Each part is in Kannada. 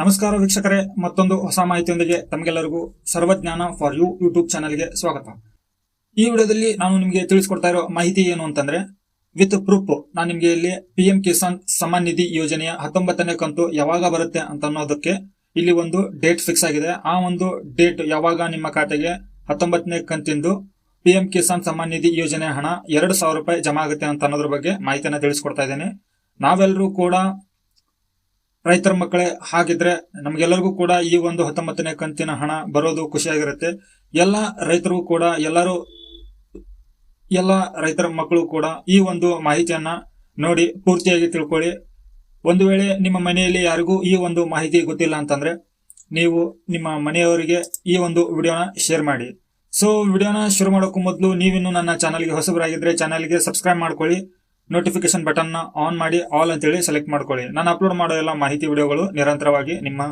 ನಮಸ್ಕಾರ ವೀಕ್ಷಕರೇ, ಮತ್ತೊಂದು ಹೊಸ ಮಾಹಿತಿಯೊಂದಿಗೆ ತಮಗೆಲ್ಲರಿಗೂ ಸರ್ವಜ್ಞಾನ ಫಾರ್ ಯು ಯೂಟ್ಯೂಬ್ ಚಾನಲ್ಗೆ ಸ್ವಾಗತ. ಈ ವಿಡಿಯೋದಲ್ಲಿ ನಾನು ನಿಮಗೆ ತಿಳಿಸ್ಕೊಡ್ತಾ ಇರೋ ಮಾಹಿತಿ ಏನು ಅಂತಂದ್ರೆ, ವಿತ್ ಪ್ರೂಫ್ ನಾನು ನಿಮಗೆ ಇಲ್ಲಿ ಪಿ ಎಂ ಕಿಸಾನ್ ಸಮ್ಮಾನ್ ನಿಧಿ ಯೋಜನೆಯ ಹತ್ತೊಂಬತ್ತನೇ ಕಂತು ಯಾವಾಗ ಬರುತ್ತೆ ಅಂತ ಅನ್ನೋದಕ್ಕೆ ಇಲ್ಲಿ ಒಂದು ಡೇಟ್ ಫಿಕ್ಸ್ ಆಗಿದೆ. ಆ ಒಂದು ಡೇಟ್ ಯಾವಾಗ ನಿಮ್ಮ ಖಾತೆಗೆ ಹತ್ತೊಂಬತ್ತನೇ ಕಂತಿಂದು ಪಿ ಎಂ ಕಿಸಾನ್ ಸಮ್ಮಾನ್ ನಿಧಿ ಯೋಜನೆ ಹಣ ಎರಡು ಸಾವಿರ ರೂಪಾಯಿ ಜಮಾ ಆಗುತ್ತೆ ಅಂತ ಅನ್ನೋದ್ರ ಬಗ್ಗೆ ಮಾಹಿತಿಯನ್ನು ತಿಳಿಸ್ಕೊಡ್ತಾ ಇದ್ದೇನೆ. ನಾವೆಲ್ಲರೂ ಕೂಡ ರೈತರ ಮಕ್ಕಳೇ, ಹಾಗಿದ್ರೆ ನಮ್ಗೆಲ್ಲರಿಗೂ ಕೂಡ ಈ ಒಂದು ಹತ್ತೊಂಬತ್ತನೇ ಕಂತಿನ ಹಣ ಬರೋದು ಖುಷಿಯಾಗಿರುತ್ತೆ. ಎಲ್ಲ ರೈತರು ಕೂಡ, ಎಲ್ಲರೂ, ಎಲ್ಲ ರೈತರ ಮಕ್ಕಳು ಕೂಡ ಈ ಒಂದು ಮಾಹಿತಿಯನ್ನ ನೋಡಿ ಪೂರ್ತಿಯಾಗಿ ತಿಳ್ಕೊಳ್ಳಿ. ಒಂದು ವೇಳೆ ನಿಮ್ಮ ಮನೆಯಲ್ಲಿ ಯಾರಿಗೂ ಈ ಒಂದು ಮಾಹಿತಿ ಗೊತ್ತಿಲ್ಲ ಅಂತಂದ್ರೆ, ನೀವು ನಿಮ್ಮ ಮನೆಯವರಿಗೆ ಈ ಒಂದು ವಿಡಿಯೋನ ಶೇರ್ ಮಾಡಿ. ಸೊ, ವಿಡಿಯೋನ ಶುರು ಮಾಡೋಕ್ಕೂ ಮೊದಲು ನೀವಿನ್ನು ನನ್ನ ಚಾನಲ್ಗೆ ಹೊಸಬರಾಗಿದ್ರೆ ಚಾನಲ್ಗೆ ಸಬ್ಸ್ಕ್ರೈಬ್ ಮಾಡ್ಕೊಳ್ಳಿ. ನೋಟಿಫಿಕೇಶನ್ ಬಟನ್ನ ಆನ್ ಮಾಡಿ ಆಲ್ ಅಂತೇಳಿ ಸೆಲೆಕ್ಟ್ ಮಾಡ್ಕೊಳ್ಳಿ. ನಾನು ಅಪ್ಲೋಡ್ ಮಾಡೋ ಎಲ್ಲ ಮಾಹಿತಿ ವಿಡಿಯೋಗಳು ನಿರಂತರವಾಗಿ ನಿಮ್ಮ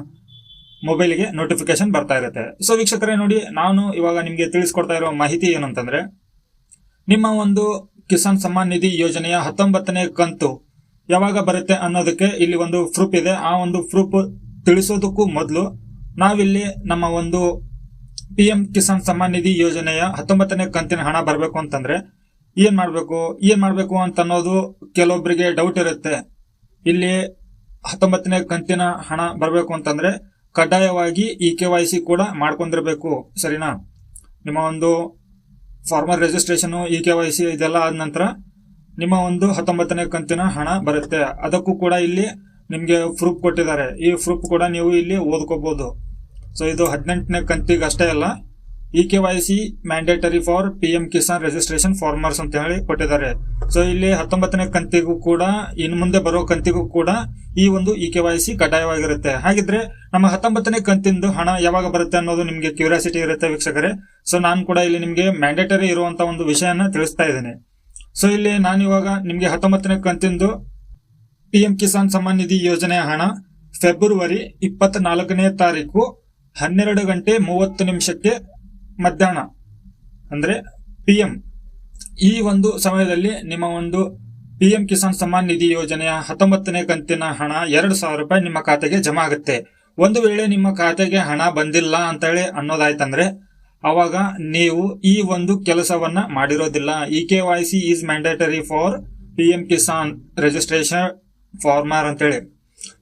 ಮೊಬೈಲ್ಗೆ ನೋಟಿಫಿಕೇಶನ್ ಬರ್ತಾ ಇರುತ್ತೆ. ಸೊ ವೀಕ್ಷಕರೇ ನೋಡಿ, ನಾನು ಇವಾಗ ನಿಮಗೆ ತಿಳಿಸ್ಕೊಡ್ತಾ ಇರೋ ಮಾಹಿತಿ ಏನಂತಂದ್ರೆ, ನಿಮ್ಮ ಒಂದು ಕಿಸಾನ್ ಸಮ್ಮಾನ್ ನಿಧಿ ಯೋಜನೆಯ ಹತ್ತೊಂಬತ್ತನೇ ಕಂತು ಯಾವಾಗ ಬರುತ್ತೆ ಅನ್ನೋದಕ್ಕೆ ಇಲ್ಲಿ ಒಂದು ಪ್ರೂಫ್ ಇದೆ. ಆ ಒಂದು ಪ್ರೂಫ್ ತಿಳಿಸೋದಕ್ಕೂ ಮೊದಲು ನಾವಿಲ್ಲಿ ನಮ್ಮ ಒಂದು ಪಿ ಎಂ ಕಿಸಾನ್ ಸಮ್ಮಾನ್ ನಿಧಿ ಯೋಜನೆಯ ಹತ್ತೊಂಬತ್ತನೇ ಕಂತಿನ ಹಣ ಬರಬೇಕು ಅಂತಂದ್ರೆ ಏನ್ ಮಾಡ್ಬೇಕು ಏನ್ ಮಾಡ್ಬೇಕು ಅಂತ ಅನ್ನೋದು ಕೆಲವೊಬ್ಬರಿಗೆ ಡೌಟ್ ಇರುತ್ತೆ. ಇಲ್ಲಿ ಹತ್ತೊಂಬತ್ತನೇ ಕಂತಿನ ಹಣ ಬರಬೇಕು ಅಂತಂದ್ರೆ ಕಡ್ಡಾಯವಾಗಿ ಇ ಕೆ ವೈ ಸಿ ಕೂಡ ಮಾಡ್ಕೊಂಡಿರ್ಬೇಕು, ಸರಿನಾ? ನಿಮ್ಮ ಒಂದು farmer registration E K Y C ಇದೆಲ್ಲ ಆದ ನಂತರ ನಿಮ್ಮ ಒಂದು ಹತ್ತೊಂಬತ್ತನೇ ಕಂತಿನ ಹಣ ಬರುತ್ತೆ. ಅದಕ್ಕೂ ಕೂಡ ಇಲ್ಲಿ ನಿಮಗೆ ಪ್ರೂಫ್ ಕೊಟ್ಟಿದ್ದಾರೆ. ಈ ಪ್ರೂಫ್ ಕೂಡ ನೀವು ಇಲ್ಲಿ ಓದ್ಕೋಬಹುದು ಸೊ ಇದು ಹದಿನೆಂಟನೇ ಕಂತಿಗೆ ಅಷ್ಟೇ ಅಲ್ಲ. E K Y C mandatory for P M Kisan registration farmers ಅಂತ ಹೇಳಿ ಕೊಟ್ಟಿದ್ದಾರೆ. ಸೊ ಇಲ್ಲಿ ಹತ್ತೊಂಬತ್ತನೇ ಕಂತಿಗೂ ಕೂಡ ಇನ್ ಮುಂದೆ ಬರೋ ಕಂತಿಗೂ ಕೂಡ ಈ ಒಂದು ಇ ಕೆ ವೈ ಸಿ ಕಡ್ಡಾಯವಾಗಿರುತ್ತೆ. ಹಾಗಿದ್ರೆ ನಮ್ಮ ಹತ್ತೊಂಬತ್ತನೇ ಕಂತಿಂದು ಹಣ ಯಾವಾಗ ಬರುತ್ತೆ ಅನ್ನೋದು ನಿಮಗೆ ಕ್ಯೂರಿಯಾಸಿಟಿ ಇರುತ್ತೆ ವೀಕ್ಷಕರೇ. ಸೊ ನಾನು ಕೂಡ ಇಲ್ಲಿ ನಿಮಗೆ ಮ್ಯಾಂಡೇಟರಿ ಇರುವಂತ ಒಂದು ವಿಷಯನ ತಿಳಿಸ್ತಾ ಇದ್ದೇನೆ. ಸೊ ಇಲ್ಲಿ ನಾನು ಇವಾಗ ನಿಮಗೆ ಹತ್ತೊಂಬತ್ತನೇ ಕಂತಿಂದು ಪಿ ಎಂ ಕಿಸಾನ್ ಸಮ್ಮಾನ್ ನಿಧಿ ಯೋಜನೆಯ ಹಣ ಫೆಬ್ರವರಿ ಇಪ್ಪತ್ನಾಲ್ಕನೇ ತಾರೀಕು ಹನ್ನೆರಡು ಗಂಟೆ ಮೂವತ್ತು ನಿಮಿಷಕ್ಕೆ ಮಧ್ಯಾಹ್ನ, ಅಂದ್ರೆ ಪಿ ಎಂ ಈ ಒಂದು ಸಮಯದಲ್ಲಿ ನಿಮ್ಮ ಒಂದು ಪಿ ಎಂ ಕಿಸಾನ್ ಸಮ್ಮಾನ್ ನಿಧಿ ಯೋಜನೆಯ ಹತ್ತೊಂಬತ್ತನೇ ಕಂತಿನ ಹಣ ಎರಡು ಸಾವಿರ ರೂಪಾಯಿ ನಿಮ್ಮ ಖಾತೆಗೆ ಜಮಾ ಆಗುತ್ತೆ. ಒಂದು ವೇಳೆ ನಿಮ್ಮ ಖಾತೆಗೆ ಹಣ ಬಂದಿಲ್ಲ ಅಂತ ಹೇಳಿ ಅನ್ನೋದಾಯ್ತಂದ್ರೆ, ಅವಾಗ ನೀವು ಈ ಒಂದು ಕೆಲಸವನ್ನ ಮಾಡಿರೋದಿಲ್ಲ. E K Y C is mandatory for P M Kisan registration farmer ಅಂತೇಳಿ.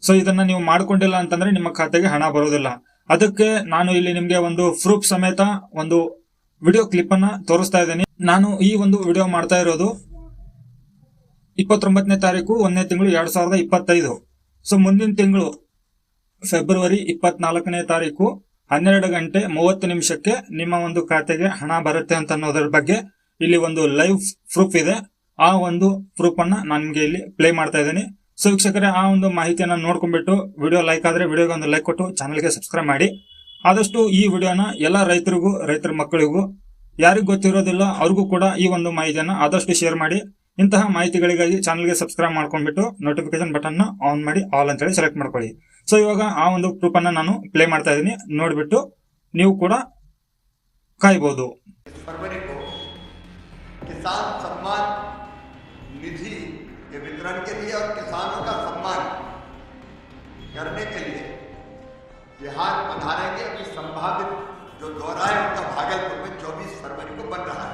ಸೊ ಇದನ್ನ ನೀವು ಮಾಡ್ಕೊಂಡಿಲ್ಲ ಅಂತಂದ್ರೆ ನಿಮ್ಮ ಖಾತೆಗೆ ಹಣ ಬರೋದಿಲ್ಲ. ಅದಕ್ಕೆ ನಾನು ಇಲ್ಲಿ ನಿಮ್ಗೆ ಒಂದು ಪ್ರೂಫ್ ಸಮೇತ ಒಂದು ವಿಡಿಯೋ ಕ್ಲಿಪ್ ಅನ್ನ ತೋರಿಸ್ತಾ ಇದ್ದೀನಿ. ನಾನು ಈ ಒಂದು ವಿಡಿಯೋ ಮಾಡ್ತಾ ಇರೋದು ಇಪ್ಪತ್ತೊಂಬತ್ತನೇ ತಾರೀಕು ಒಂದನೇ ತಿಂಗಳು ಎರಡ್ ಸಾವಿರದ ಇಪ್ಪತ್ತೈದು. ಸೊ ಮುಂದಿನ ತಿಂಗಳು ಫೆಬ್ರವರಿ ಇಪ್ಪತ್ನಾಲ್ಕನೇ ತಾರೀಕು ಹನ್ನೆರಡು ಗಂಟೆ ಮೂವತ್ತು ನಿಮಿಷಕ್ಕೆ ನಿಮ್ಮ ಒಂದು ಖಾತೆಗೆ ಹಣ ಬರುತ್ತೆ ಅಂತ ಅನ್ನೋದ್ರ ಬಗ್ಗೆ ಇಲ್ಲಿ ಒಂದು ಲೈವ್ ಪ್ರೂಫ್ ಇದೆ. ಆ ಒಂದು ಪ್ರೂಫ್ ಅನ್ನ ನಾನು ನಿಮಗೆ ಇಲ್ಲಿ ಪ್ಲೇ ಮಾಡ್ತಾ ಇದ್ದೀನಿ. ಸೊ ವೀಕ್ಷಕರೆ, ಆ ಒಂದು ಮಾಹಿತಿಯನ್ನು ನೋಡ್ಕೊಂಡ್ಬಿಟ್ಟು ವಿಡಿಯೋ ಲೈಕ್ ಆದರೆ ವಿಡಿಯೋಗೆ ಒಂದು ಲೈಕ್ ಕೊಟ್ಟು ಚಾನಲ್ಗೆ ಸಬ್ಸ್ಕ್ರೈಬ್ ಮಾಡಿ. ಆದಷ್ಟು ಈ ವಿಡಿಯೋನ ಎಲ್ಲ ರೈತರಿಗೂ, ರೈತರ ಮಕ್ಕಳಿಗೂ, ಯಾರಿಗೂ ಗೊತ್ತಿರೋದಿಲ್ಲ, ಅವ್ರಿಗೂ ಕೂಡ ಈ ಒಂದು ಮಾಹಿತಿಯನ್ನು ಆದಷ್ಟು ಶೇರ್ ಮಾಡಿ. ಇಂತಹ ಮಾಹಿತಿಗಳಿಗಾಗಿ ಚಾನಲ್ಗೆ ಸಬ್ಸ್ಕ್ರೈಬ್ ಮಾಡ್ಕೊಂಡ್ಬಿಟ್ಟು ನೋಟಿಫಿಕೇಶನ್ ಬಟನ್ನ ಆನ್ ಮಾಡಿ ಆಲ್ ಅಂತೇಳಿ ಸೆಲೆಕ್ಟ್ ಮಾಡ್ಕೊಳ್ಳಿ. ಸೊ ಇವಾಗ ಆ ಒಂದು ಅನ್ನು ನಾನು ಪ್ಲೇ ಮಾಡ್ತಾ ಇದ್ದೀನಿ. ನೋಡಿಬಿಟ್ಟು ನೀವು ಕೂಡ ಕಾಯ್ಬೋದು. ಕಿಸಾನ್ ಸಮ್ಮಾನ್ ನಿಧಿ के वितरण के लिए और किसानों का सम्मान करने के लिए बिहार पधारेंगे। अभी संभावित जो दौरा है उनका भागलपुर में 24 फरवरी को बन रहा है।